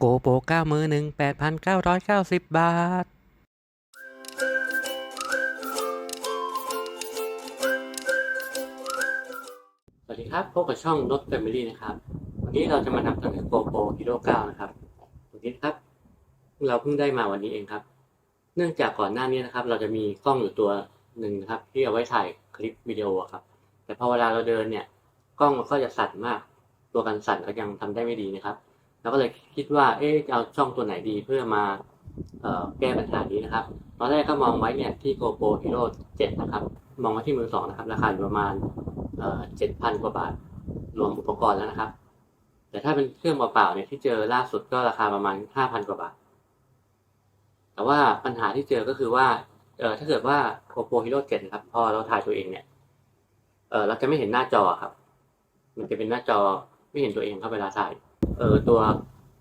โกโปรเก้ามือหนึ่งแปดพันเก้าร้อยเก้าสิบบาทสวัสดีครับพบกับช่องรถแฟมิลี่นะครับ วันนี้เราจะมานำเสนอโกโปรฮีโร่9นะครับตัวนี้ครับ เราเพิ่งได้มาวันนี้เองครับ เนื่องจากก่อนหน้านี้นะครับ เราจะมีกล้องอยู่ตัวหนึ่งนะครับ ที่เอาไว้ถ่ายคลิปวิดีโอครับ แต่พอเวลาเราเดินเนี่ย กล้องมันก็จะสั่นมาก ตัวกันสั่นก็ยังทำได้ไม่ดีนะครับ เราก็เลยคิดว่า เอ๊ะจะเอาช่องตัวไหนดีเพื่อมาเอ่อแก้ปัญหานี้นะครับ ตอนแรกก็มองไว้เนี่ยที่ GoPro Hero 7 นะครับ มองไว้ที่มือสองนะครับ ราคาอยู่ประมาณเอ่อ7,000กว่าบาท รวมอุปกรณ์แล้วนะครับ แต่ถ้าเป็นเครื่องเปล่าๆเนี่ยที่เจอล่าสุดก็ราคาประมาณ5,000กว่าบาท แต่ว่าปัญหาที่เจอก็คือว่าเออถ้าเกิดว่า GoPro Hero 7 นะครับ พอเราถ่ายตัวเองเนี่ยเออเราจะไม่เห็นหน้าจอครับ มันจะเป็นหน้าจอไม่เห็นตัวเองครับเวลาถ่าย เออตัว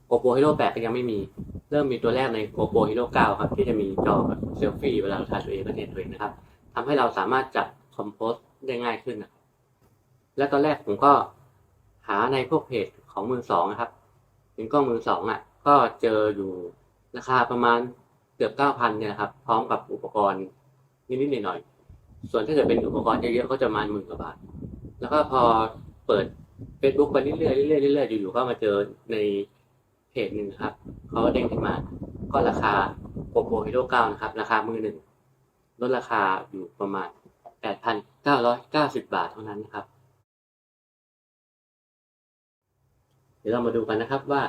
GoPro Hero 8 ก็ยังไม่มี เริ่มมีตัวแรกใน GoPro Hero 9 ครับ ที่จะมีจอแบบเซลฟี่เวลาเราถ่ายตัวเองก็เห็นตัวเองนะครับทำให้เราสามารถจัดคอมโพสได้ง่ายขึ้นนะครับและตอนแรกผมก็หาในพวกเพจของมือสองนะครับเป็นกล้องมือสองอะ ก็เจออยู่ราคาประมาณเกือบเก้าพันเนี่ยนะครับ พร้อมกับอุปกรณ์นิดๆหน่อยๆส่วนถ้าเกิดเป็นอุปกรณ์เยอะๆก็จะประมาณหมื่นกว่าบาท แล้วก็พอเปิด Facebook ไปเรื่อยๆเรื่อยๆเรื่อยๆอยู่ๆก็มาเจอในเพจหนึ่งครับเขาเด้งขึ้นมา ก็ราคา GoPro Hero 9 นะครับ ราคามือหนึ่งลดราคาอยู่ประมาณ 8,990 บาทเท่านั้นนะครับ เดี๋ยวเรามาดูกันนะครับว่า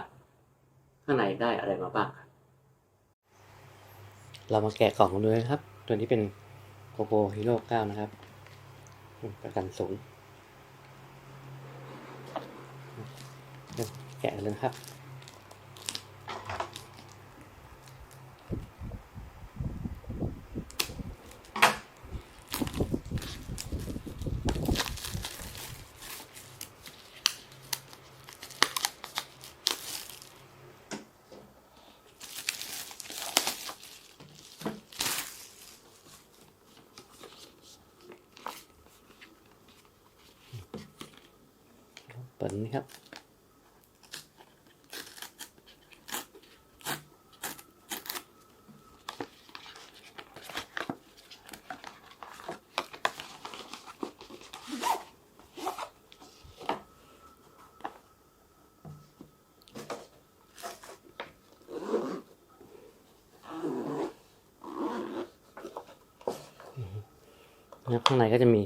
ข้างในได้อะไรมาบ้าง เรามาแกะกล่องดูนะครับ ตัวนี้เป็น GoPro Hero 9 นะครับ ประกันสูง แกะเลยนะครับ เปิดนี้ครับนะครับ ข้างในก็จะมี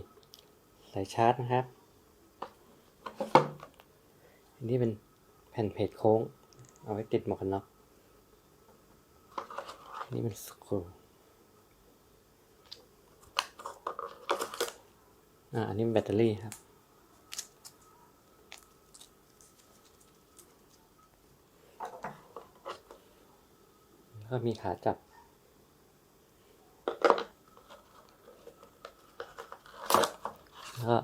สายชาร์จนะครับ อันนี้เป็นแผ่นเพจโค้ง เอาไว้ติดหมวกกันน็อกนนี้เป็นสกรูอ่าอันนี้เป็นแบตเตอรี่ครับแล้วก็มีขาจับแล้วก็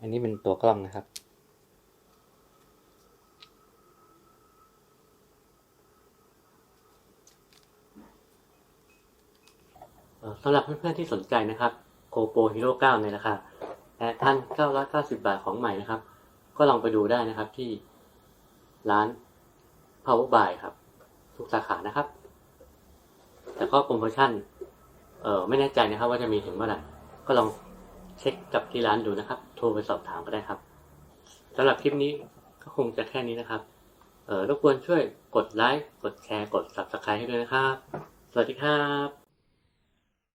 อันนี้เป็นตัวกล้องนะครับ เอ่อ สำหรับเพื่อนๆที่สนใจนะครับ GoPro Hero 9ในราคา8,990บาทของใหม่นะครับ ก็ลองไปดูได้นะครับที่ร้าน Power Buy ครับ ทุกสาขานะครับ แต่ก็โปรโมชั่นเออไม่แน่ใจนะครับ ว่าจะมีถึงเมื่อไหร่ก็ลองเช็คกับที่ร้านดูนะครับ โทรไปสอบถามก็ได้ครับสำหรับคลิปนี้ก็คงจะแค่นี้นะครับเออรบกวนช่วยกดไลค์กดแชร์กด Subscribe ให้ด้วยนะครับ สวัสดีครับ